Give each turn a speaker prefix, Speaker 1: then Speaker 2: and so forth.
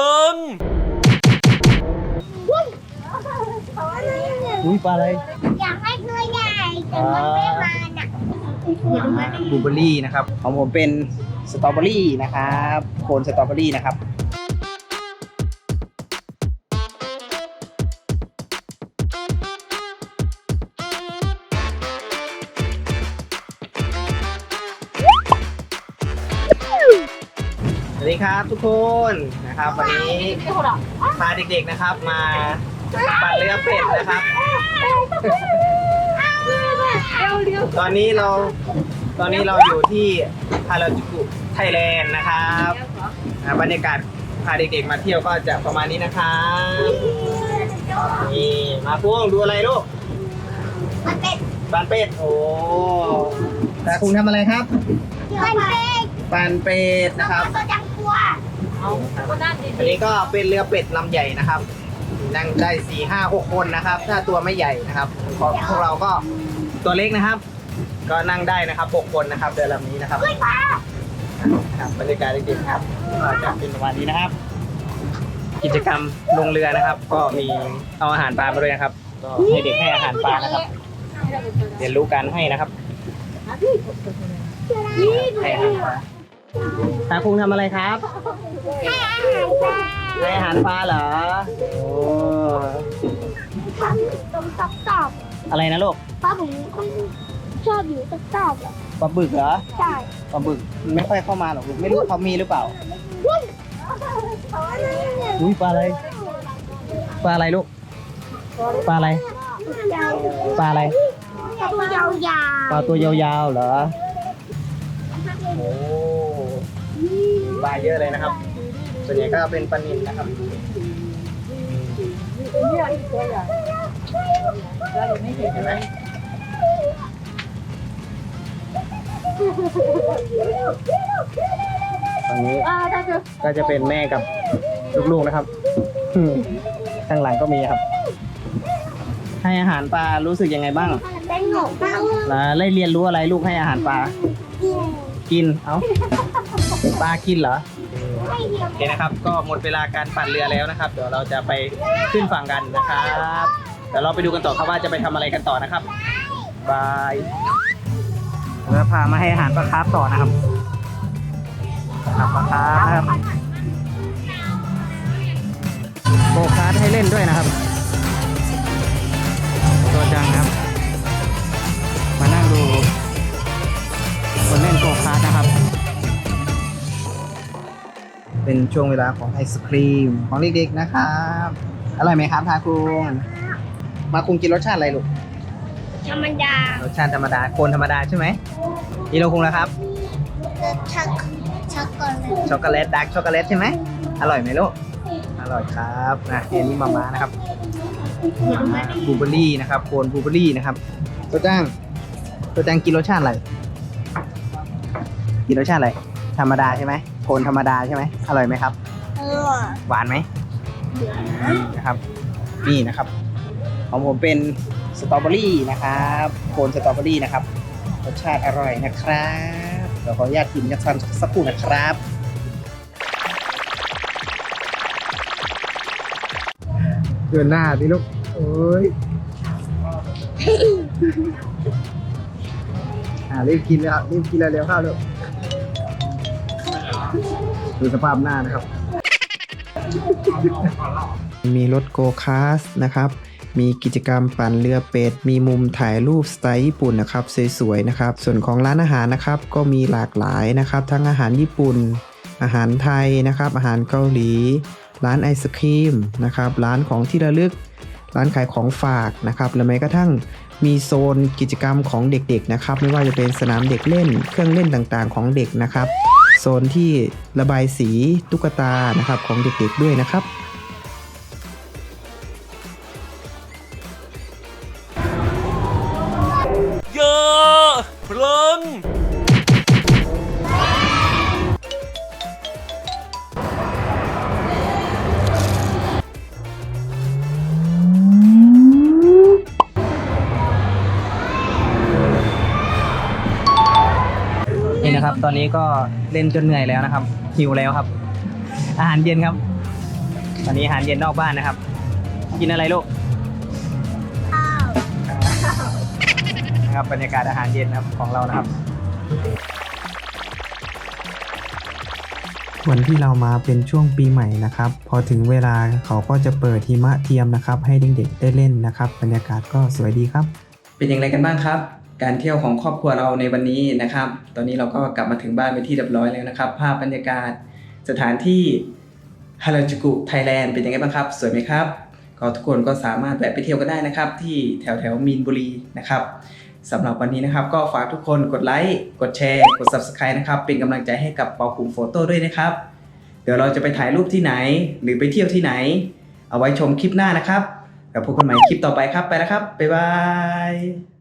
Speaker 1: ลิน
Speaker 2: อุ้ยปลาอะไร
Speaker 3: อยากให้ตัวใหญ่แต่มันไม่มาน่ะ
Speaker 2: บลูเบอร์รี่นะครับ ของผมเป็นสตรอเบอรี่นะครับโคนสตรอเบอรี่นะครับ ครับทุกคนนะครับวันนี้พาเด็กๆนะครับมาปั่นเรือเป็ดนะครับ ตอนนี้เราตอนนี้เราอยู่ที่ฮาราจูกุไทยแลนด์นะครับอ่าบรรยากาศพาเด็กๆมาเที่ยวก็จะประมาณนี้นะครับนี่มาพุ่งดูอะไรลูก
Speaker 3: มันเป็น
Speaker 2: ปานเป็ดโอ้แต่คุณทำอะไรครับ
Speaker 3: มันเป็น
Speaker 2: ปานเป็ดนะครับ
Speaker 3: ตัวจังกลัว
Speaker 2: อันนี้ก็เป็นเรือเป็ดลำใหญ่นะครับ นั่งได้สี่ห้าหกคนนะครับ ถ้าตัวไม่ใหญ่นะครับของพวกเราก็ตัวเล็กนะครับ ก็นั่งได้นะครับหกคนนะครับเรือลำนี้นะครับครับบรรยากาศด็กๆครับก็จะเป็นประมาณนี้นะครับ กิจกรรมลงเรือนะครับ ก็มีเอาอาหารปลามาด้วยนะครับ ก็ให้เด็กให้อาหารปลานะครับ เรียนรู้การให้นะครับให้อาหารปลา ตาคุงทำอะไรครับ
Speaker 3: ให้อาหารปลา
Speaker 2: ให้อาหารปลาเหรอ โอ้
Speaker 3: ตรงตอกตอก
Speaker 2: อะไรนะลูก
Speaker 3: ปลาผมชอบอยู่ตอกตอกอะ
Speaker 2: ปลาบึกเหรอ
Speaker 3: ใช่
Speaker 2: ปลาบึกมันไม่ค่อยเข้ามาหรอกลูกไม่รู้เขามีหรือเปล่า อุ้ยปลาอะไร ปลาอะไรลูก ปลาอะไร ปลาอะไร
Speaker 3: ตัวยาวๆ
Speaker 2: ปลาตัวยาวๆเหรอ โอ้ ปลาเยอะเลยนะครับ ส่วนใหญ่ก็เป็นปลานิลนะครับเห็นไหมตรงนี้ก็จะเป็นแม่กับลูกๆนะครับอืมข้างหลังก็มีครับ ให้อาหารปลารู้สึกยังไงบ้าง
Speaker 3: เป็นหนูมาก
Speaker 2: นะได้เรียนรู้อะไรลูกให้อาหารปลา กิน เอ้า ปลากินเหรอ
Speaker 3: เยว
Speaker 2: โอเคนะครับ ก็หมดเวลาการปั่นเรือแล้วนะครับ เดี๋ยวเราจะไปขึ้นฝั่งกันนะครับเดี๋ยวเราไปดูกันต่อครับว่าจะไปทำอะไรกันต่อนะครับบายเราพามาให้อาหารปลาคาร์ฟต่อนะครับครับปลาคาร์ฟโบคาร์ทให้เล่นด้วยนะครับ ตัวจังครับ มานั่งดูคนเล่นโกคาร์ทนะครับ เป็นช่วงเวลาของไอศครีมของเด็กๆนะครับ อร่อยไหมครับทาคุงมาคุงกินรสชาติอะไรลูก
Speaker 3: ธรรมดาร
Speaker 2: สชาติธรรมดาโคนธรรมดาใช่ไหมอีโรคุงแล้วครับ
Speaker 3: ช็อกช็อกโกแลต
Speaker 2: ช็อกโกแลตดาร์กช็อกโกแลตใช่ไหมอร่อยไหมลูก อร่อยครับนะเอ็นนี่มาม่านะครับบลูเบอร์รี่นะครับโคนบลูเบอร์รี่นะครับตัวจ้างตัวจ้างกินรสชาติอะไร กินรสชาติอะไร ธรรมดาใช่ไหม โคนธรรมดาใช่ไหมอร่อยไหมครับ
Speaker 3: เออ
Speaker 2: หวานไหมนี่นะครับ นี่นะครับ ของผมเป็นสตรอเบอรี่นะครับโคนสตรอเบอรี่นะครับรสชาติอร่อยนะครับเดี๋ยวขออนุญาตกินยัดซันสักครู่นะครับเดือนหน้าดิลูกโอ้ยอ่ารีบกินแล้วรีบกินแล้วเร็วเข้าลูก ดูสภาพหน้านะครับ มีรถโกคาร์สนะครับ มีกิจกรรมปั่นเรือเป็ด มีมุมถ่ายรูปสไตล์ญี่ปุ่นนะครับสวยๆนะครับ ส่วนของร้านอาหารนะครับก็มีหลากหลายนะครับ ทั้งอาหารญี่ปุ่น อาหารไทยนะครับ อาหารเกาหลี ร้านไอศครีมนะครับ ร้านของที่ระลึก ร้านขายของฝากนะครับและแม้กระทั่งมีโซนกิจกรรมของเด็กๆนะครับ ไม่ว่าจะเป็นสนามเด็กเล่น เครื่องเล่นต่างๆของเด็กนะครับ โซนที่ระบายสีตุ๊กตานะครับของเด็กๆด้วยนะครับ
Speaker 1: เยอะเพลิน
Speaker 2: ตอนนี้ก็เล่นจนเหนื่อยแล้วนะครับ หิวแล้วครับ อาหารเย็นครับ ตอนนี้อาหารเย็นนอกบ้านนะครับ กินอะไรลูก
Speaker 3: ข้าว
Speaker 2: นะครับบรรยากาศอาหารเย็นนะครับของเรานะครับ วันที่เรามาเป็นช่วงปีใหม่นะครับ พอถึงเวลาเขาก็จะเปิดหิมะเทียมนะครับ ให้เด็กๆได้เล่นนะครับ บรรยากาศก็สวยดีครับ เป็นอย่างไรกันบ้างครับ การเที่ยวของครอบครัวเราในวันนี้นะครับ ตอนนี้เราก็กลับมาถึงบ้านเป็นที่เรียบร้อยแล้วนะครับ ภาพบรรยากาศสถานที่ฮาราจูกุไทยแลนด์เป็นยังไงบ้างครับ สวยไหมครับ ก็ทุกคนก็สามารถแวะไปเที่ยวกันได้นะครับ ที่แถวแถวมีนบุรีนะครับสำหรับวันนี้นะครับ ก็ฝากทุกคนกดไลค์กดแชร์ กด Subscribe นะครับ เป็นกำลังใจให้กับเปาคุงโฟโต้ด้วยนะครับ เดี๋ยวเราจะไปถ่ายรูปที่ไหน หรือไปเที่ยวที่ไหน เอาไว้ชมคลิปหน้านะครับแล้วพบกันใหม่คลิปต่อไปครับไปแล้วครับบ๊ายบาย